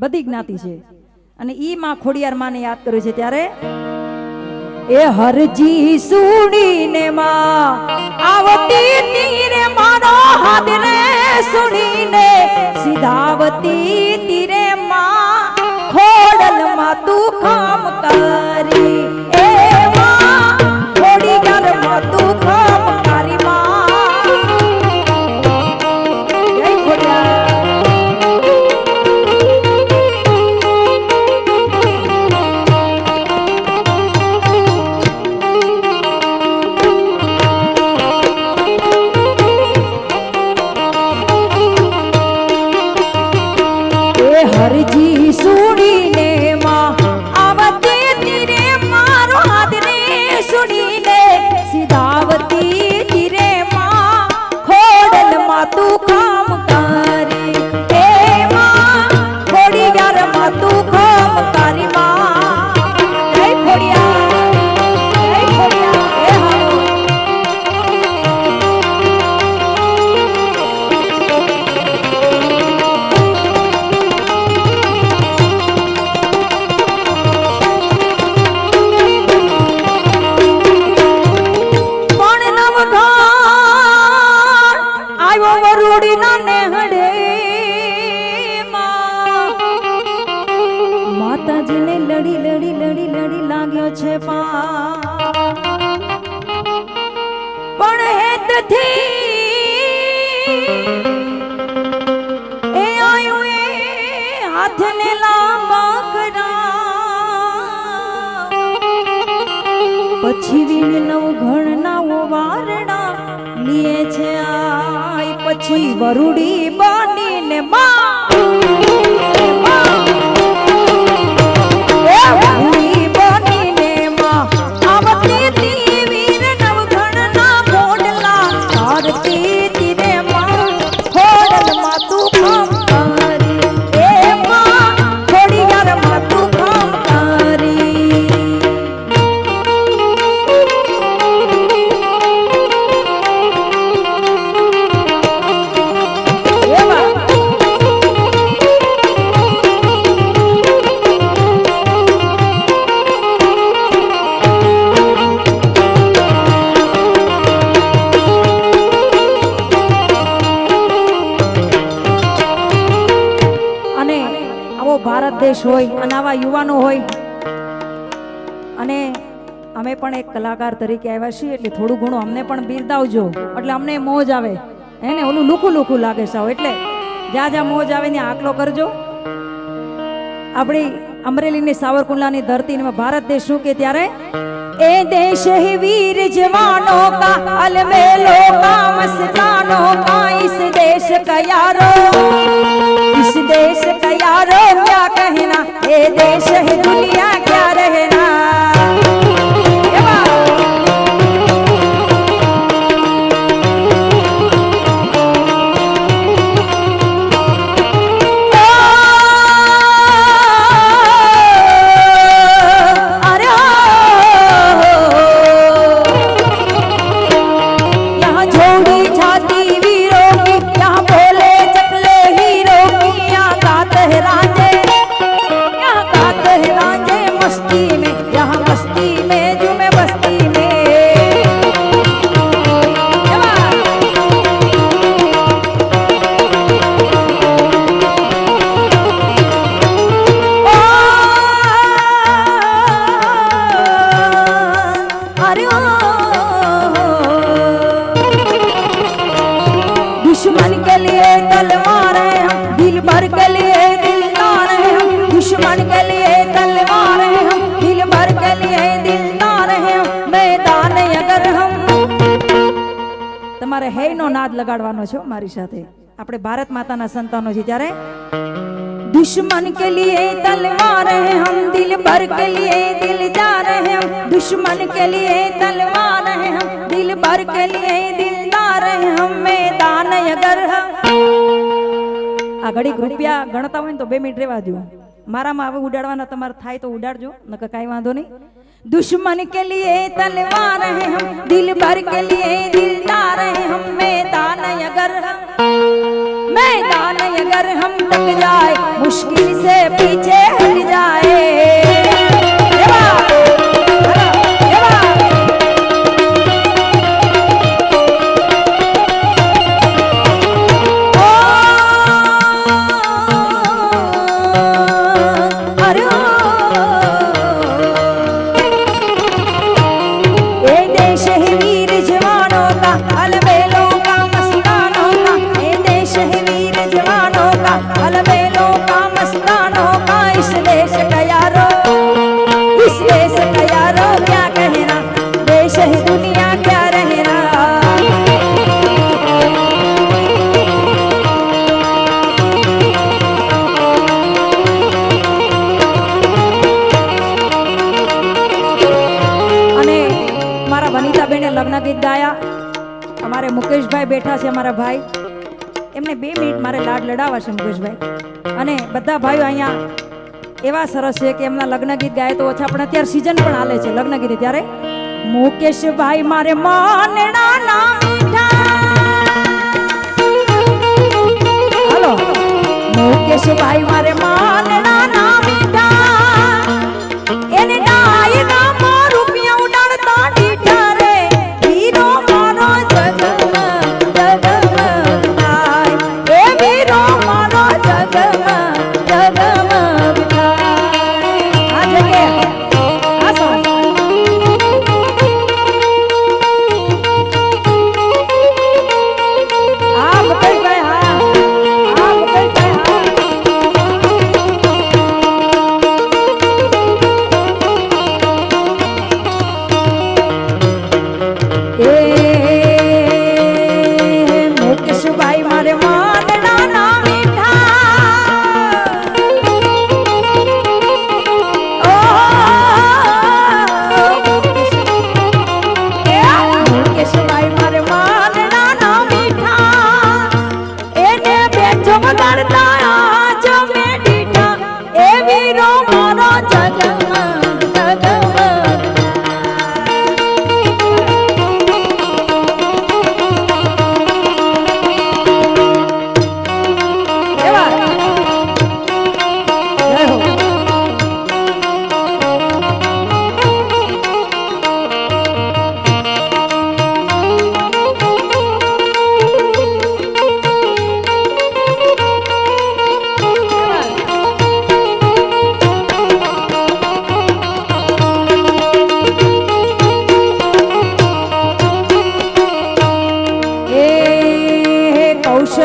બધી જ્ઞાતિ છે. અને ઈ માં ખોડિયાર માને યાદ કર્યું છે ત્યારે, એ હરજી સુણીને માં, આવતી તીરે મારો હાથ રે સુણીને, સીધાવતી તીરે માં ખોડલ માં તું કામ કરી. સુડીને સીધાવતી પછી વીણ નવ ઘણના લીએ છે પછી વરુડી બાનીને માં દેશ હોય અને આવા યુવાનો હોય. અને અમે પણ એક કલાકાર તરીકે આવ્યા છીએ, એટલે થોડું ઘણું અમને પણ બિરદાવજો. એટલે અમને મોજ આવે. હે ને? ઓલું લુખું લુખું લાગે સાવ. એટલે જ્યાં જ્યાં મોજ આવે ત્યાં આકલો કરજો. આપણી અમરેલીની સાવરકુંડલાની ધરતી એમાં ભારત દેશ શું કે ત્યારે? એ દેશ હી વીર જવાનો કા, અલમેલો કા, મસ્તાનો કા, ઇસ દેશ કા યારો ઇસ દેશ કા યારો ક્યા કહેના? એ દેશ હી દુનિયા ક્યા રહેના? તમારે હેયનો નાદ લગાડવાનો છે મારી સાથે. આપણે ભારત માતાના સંતાનો છે ત્યારે. દુશ્મન કે લીએ તલવાર હે હમ, દિલ ભર કે લીએ દિલદાર હે હમ. દુશ્મન કે લીએ તલવાર હે હમ, દિલ ભર કે લીએ દિલદાર હે હમ. મેદાન અગર આ ઘડી રૂપિયા ગણતા હોય ને તો બે મિનિટ રેવા દો મારામાં હવે ઉડાડવાના તમારે થાય તો ઉડાડજો, નકર કાઈ વાંધો નહીં. दुश्मन के लिए तलवार है हम, दिल भर के लिए दिलदार है हम। मैदान अगर मैदान अगर हम लग जाए, मुश्किल से पीछे हट जाए। લડાવવા છે અને બધા ભાઈઓ અહીંયા એવા સરસ છે કે એમના લગ્ન ગીત ગાય તો ઓછા, પણ અત્યારે સિઝન પણ હાલે છે લગ્ન ગીત. ત્યારે મુકેશભાઈ મારે માનડા ના મુકેશભાઈ મારે માનડા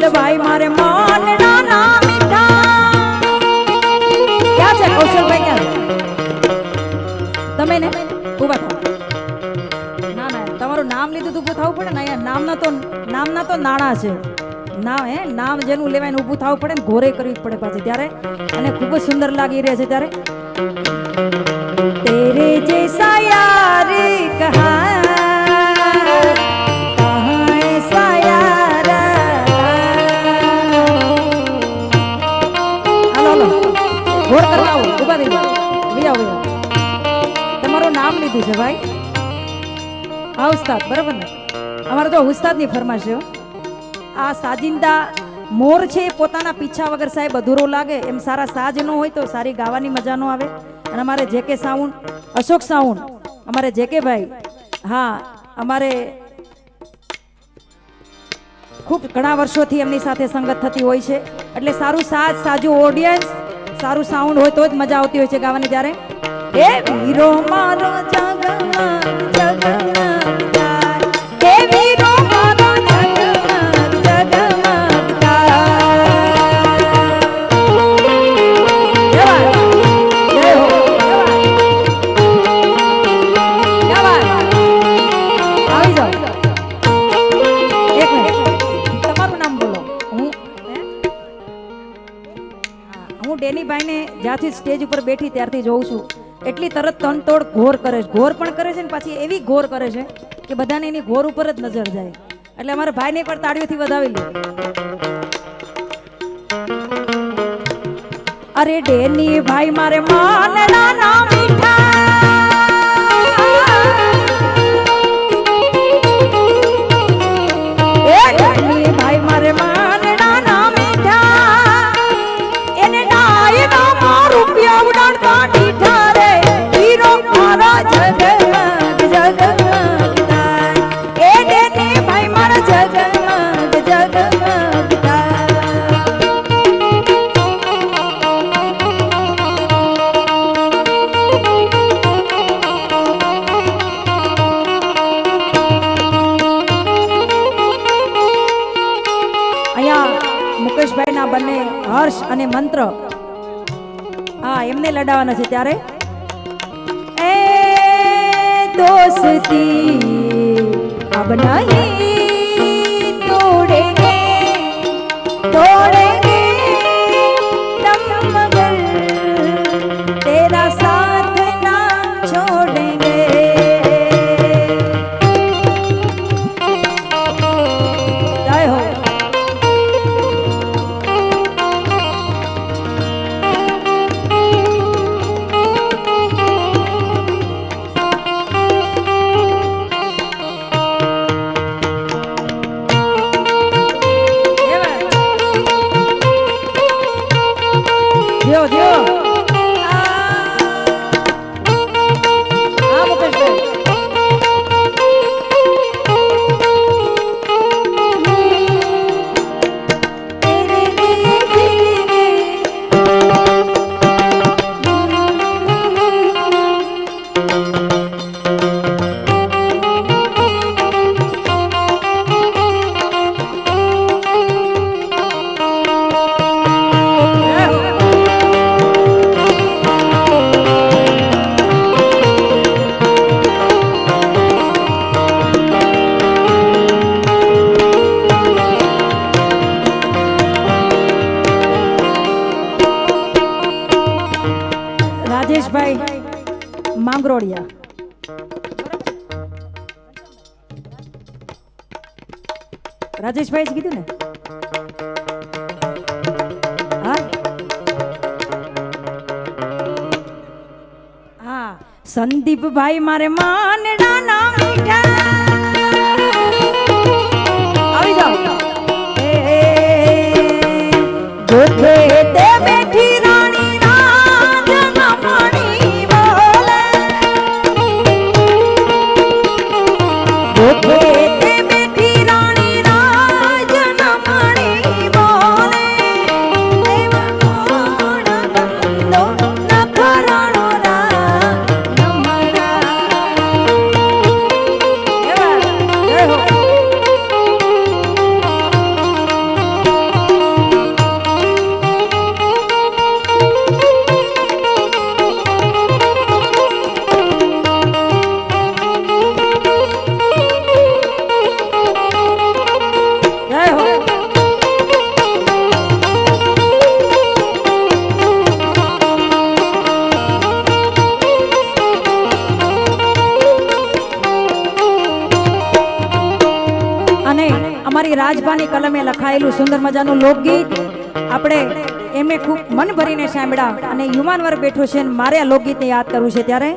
વલ્લભભાઈ મારે મન નાના મીઠા. ક્યાં છે કૌશલભાઈ ક્યાં? તમે ને? ઊભા થાવ ના ના, તમારું નામ લીધું તો ઊભું થવું પડે ને, અહીંયા નામના તો નામના તો નાણા છે. નામ હે, નામ જેનું લેવાય ઊભું થવું પડે ને, ઘોરે કરવી પડે પાછી ત્યારે. અને ખૂબ જ સુંદર લાગી રહ્યા છે ત્યારે. તેરે જૈસા યાર કહા તમારું છે ભાઈ હા, ઉસ્તાદ, બરાબર ને? અમારે તો ઉસ્તાદની ફરમાશ છે આ સાજિંદા મોર છે, એ પોતાના પીછા વગર સાહેબ અધૂરો લાગે. એમ સારા સાજ ન હોય તો સારી ગાવાની મજા ન આવે. અને અમારે જે સાઉન્ડ, અશોક સાઉન્ડ, અમારે જે ભાઈ, હા, અમારે ખૂબ ઘણા વર્ષોથી એમની સાથે સંગત થતી હોય છે. એટલે સારું સાજ, સાજુ ઓડિયન્સ સારું સાઉન્ડ હોય તો જ મજા આવતી હોય છે ગાવાની ત્યારે. એ વીરો મારો જગમાં જગમાં થાય. એ વીરો હો. આવી જાઓ. એક મિનિટ. તમારું નામ હું હે? હા, હું ડેનીભાઈને જ્યાંથી સ્ટેજ ઉપર બેઠી ત્યારથી જોઉં છું. એટલી તરત તનતોડ ઘોર કરે છે. ઘોર પણ કરે છે ને પાછી એવી ઘોર કરે છે કે બધાને એની ઘોર ઉપર જ નજર જાય. એટલે અમારા ભાઈને પણ તાળીઓથી વધાવી લે. અરે ડેની ભાઈ મારે માનના મીઠા અહીંયા મુકેશભાઈના બંને હર્ષ અને મંત્ર. હા, એમને લડાવવાના છે ત્યારે. એ દોસ્તી, અબ નહીં સંદીપભાઈ મારે માનડા ના મીઠા આવી જાઓ. ગોઠે તે રાજભાની કલમે લખાયેલું સુંદર મજાનું લોકગીત. આપણે એમને ખૂબ મન ભરીને સાંભળ્યા અને યુવાન વર્ગ બેઠો છે અને મારે આ લોકગીતને યાદ કરવું છે ત્યારે.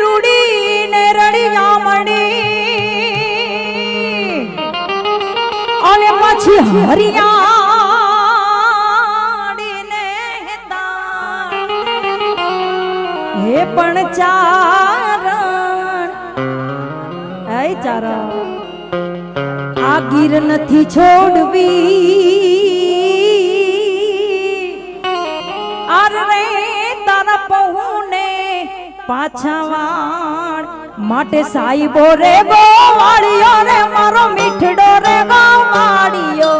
રૂડીને રડિયા મણી અને પછી હરિયાળીને ચારણ આ ગીર નથી છોડવી. અરે તારા પહુને પાછા વાળ. માટે સાઈબો રે ગોવાળિયો રે, મારો મીઠડો રે ગોવાળિયો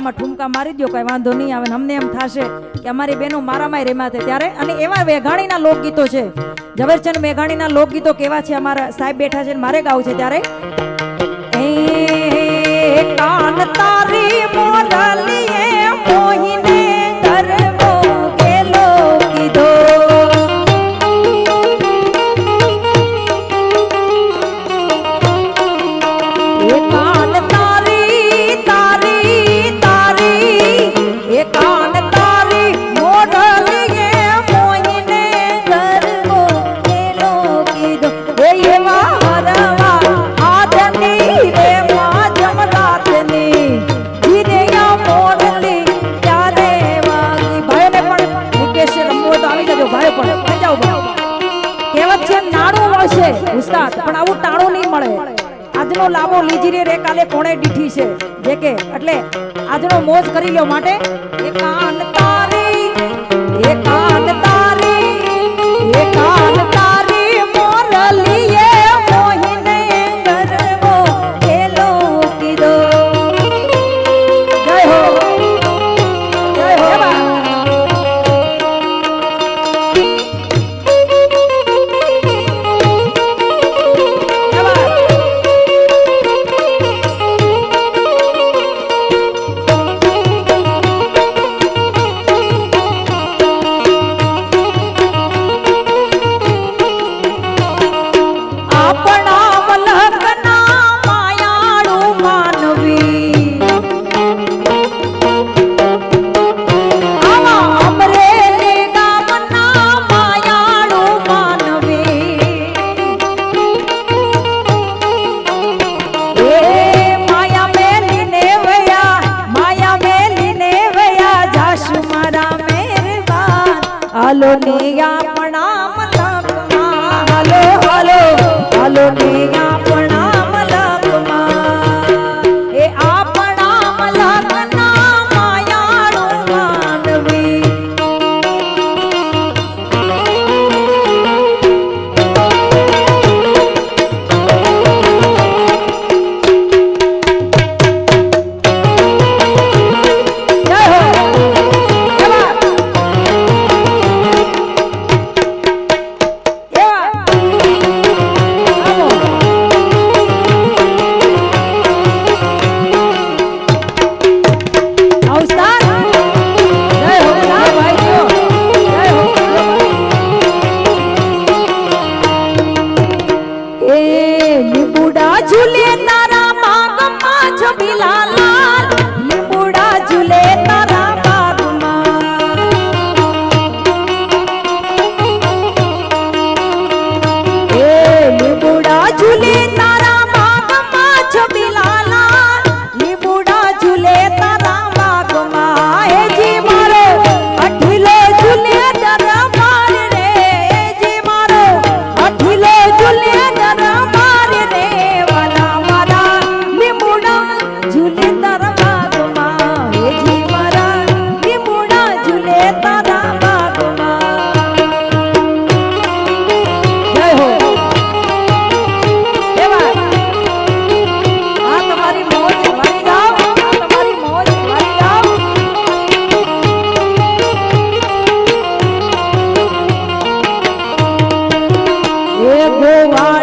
ગળામાં ઠુમકા મારી દો કઈ વાંધો નહીં આવે અમને એમ થશે કે અમારી બહેનો મારામાં રેમા છે ત્યારે. અને એવા મેઘાણીના લોકગીતો છે. ઝવેરચંદ મેઘાણીના લોકગીતો કેવા છે? અમારા સાહેબ બેઠા છે મારે ગાવું છે ત્યારે. કાન તારી મોહિને ভগবান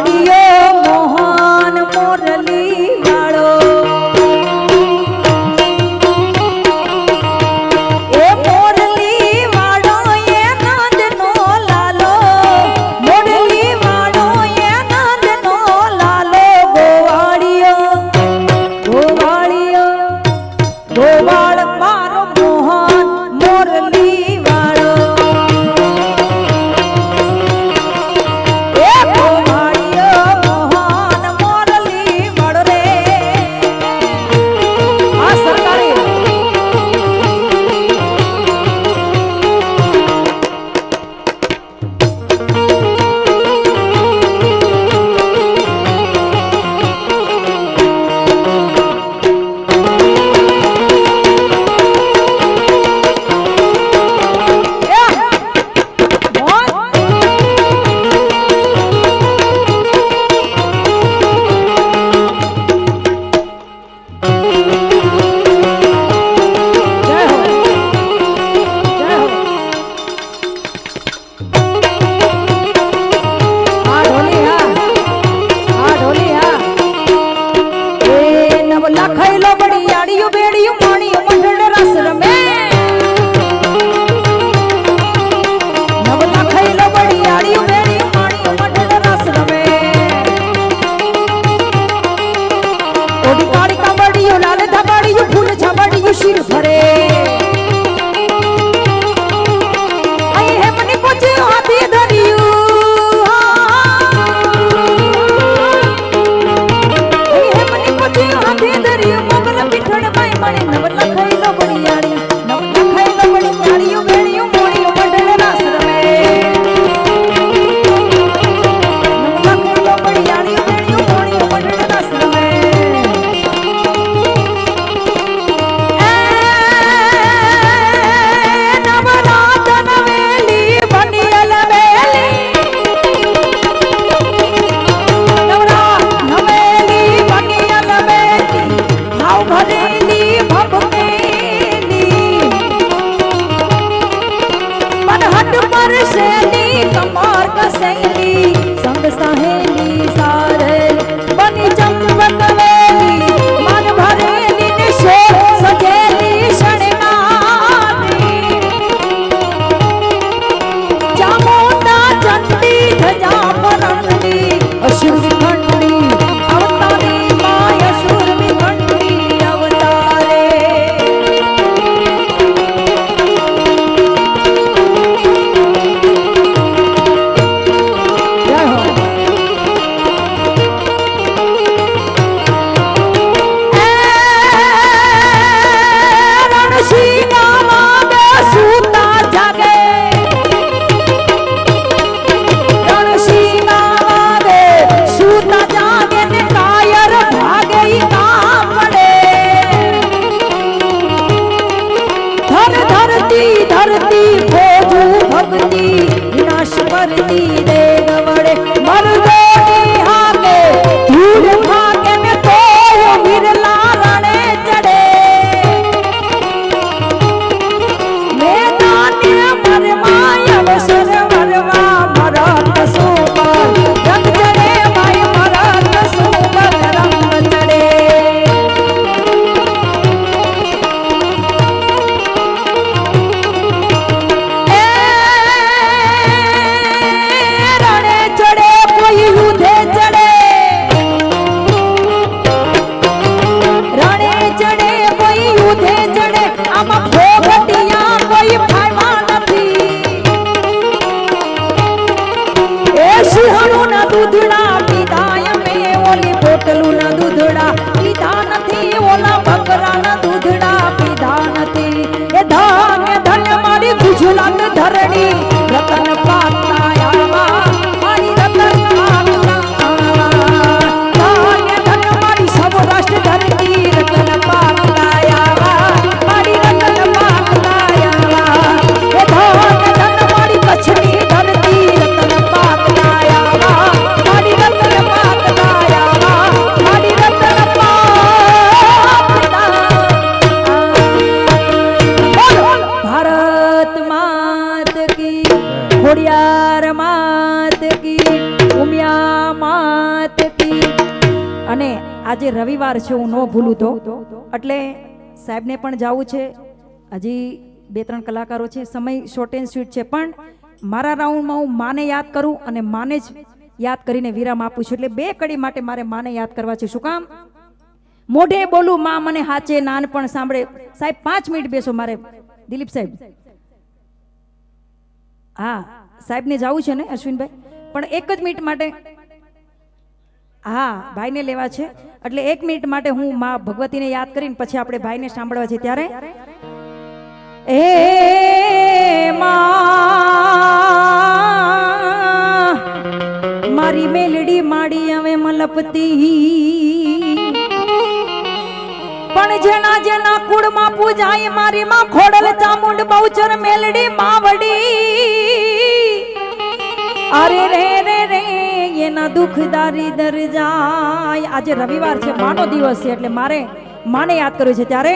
மறுத்தீரே ઓલા બકરા ના દૂધડા પીધા નથી એ ધન્ય ધન્ય મારી ગુજરાત ધરણી. આજે છે હું ન ભૂલું તો એટલે સાહેબને પણ જવું છે. હજી બે ત્રણ કલાકારો છે. સમય શોર્ટ એન્ડ સ્વીટ છે. પણ મારા રાઉન્ડમાં હું માને યાદ કરું અને માને જ યાદ કરીને વિરામ આપું છું. એટલે બે કડી માટે મારે માને યાદ કરવા છે. શું કામ? મોઢે બોલું, માં, મને હાચે નાનપણ સાંભળે. સાહેબ, પાંચ મિનિટ બેસો મારે. દિલીપ સાહેબ. હા, સાહેબને જવું છે ને, અશ્વિનભાઈ? પણ એક જ મિનિટ માટે હા, ભાઈને લેવા છે. એટલે એક મિનિટ માટે હું માં ભગવતીને યાદ કરીને પછી આપણે ભાઈને સાંભળવા છે ત્યારે? એ મારી મેલડી માડી હવે મલપતી. પણ જેના જેના કુળમાં પૂજાય મારી માં ખોડલ ચામુંડ બહુચર મેલડી માવડી. અરે રે રે એના દુખદારી દર જાય આજે રવિવાર છે, માનો દિવસ છે, એટલે મારે માને યાદ કર્યું છે ત્યારે,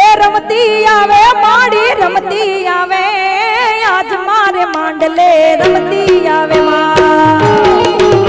એ રમતી આવે, માડી રમતી આવે, આજ મારે માંડલે, રમતી આવે માં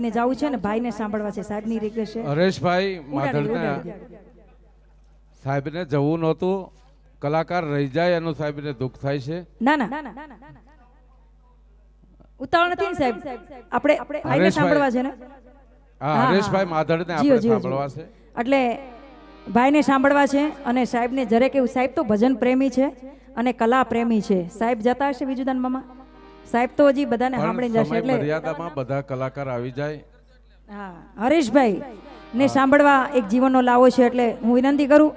સાહેબ ને જાવું છે ને ભાઈ ને સાંભળવા છે. સાહેબની રિક્વેસ્ટ છે. હરેશભાઈ દે. સાહેબને જવું નહોતું. કલાકાર રહી જાય એનું સાહેબને દુઃખ થાય છે. ના ના. ઉતાવળ નથી ને સાહેબ? આપણે ભાઈને હરેશભાઈ. સાંભળવા છે ને? હા હરેશભાઈ હા. માધડને આપણે સાંભળવા છે. એટલે ભાઈને સાંભળવા છે અને સાહેબને જરે કેવું સાહેબ તો ભજન પ્રેમી છે અને કલા પ્રેમી છે. સાહેબ જતા હશે બીજું દાન મામા? સાહેબ તો હજી બધાને સાંભળી જશે એટલે મર્યાદામાં બધા કલાકાર આવી જાય. હા હરેશભાઈ ને સાંભળવા એક જીવનનો લાવો છે એટલે હું વિનંતી કરું.